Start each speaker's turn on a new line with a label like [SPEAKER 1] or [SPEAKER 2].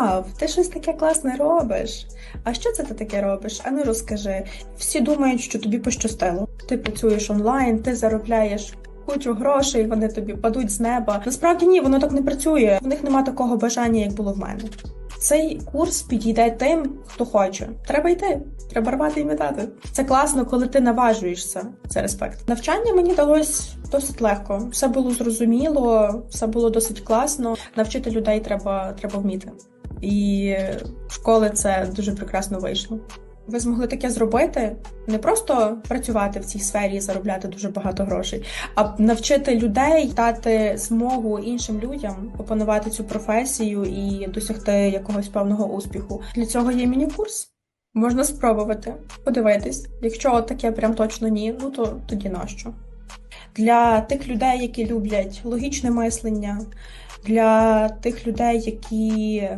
[SPEAKER 1] Вау, ти щось таке класне робиш. А що це ти таке робиш? А ну розкажи. Всі думають, що тобі пощастило. Ти працюєш онлайн, ти заробляєш. Кучу грошей, вони тобі падуть з неба. Насправді ні, воно так не працює. В них нема такого бажання, як було в мене. Цей курс підійде тим, хто хоче. Треба йти, треба рвати і метати. Це класно, коли ти наважуєшся. Це респект. Навчання мені далось досить легко. Все було зрозуміло, все було досить класно. Навчити людей треба, треба вміти. І в школи це дуже прекрасно вийшло. Ви змогли таке зробити, не просто працювати в цій сфері і заробляти дуже багато грошей, а навчити людей дати змогу іншим людям опанувати цю професію і досягти якогось певного успіху. Для цього є міні-курс. Можна спробувати, подивитись. Якщо таке прям точно ні, ну то тоді нащо? Для тих людей, які люблять логічне мислення, для тих людей, які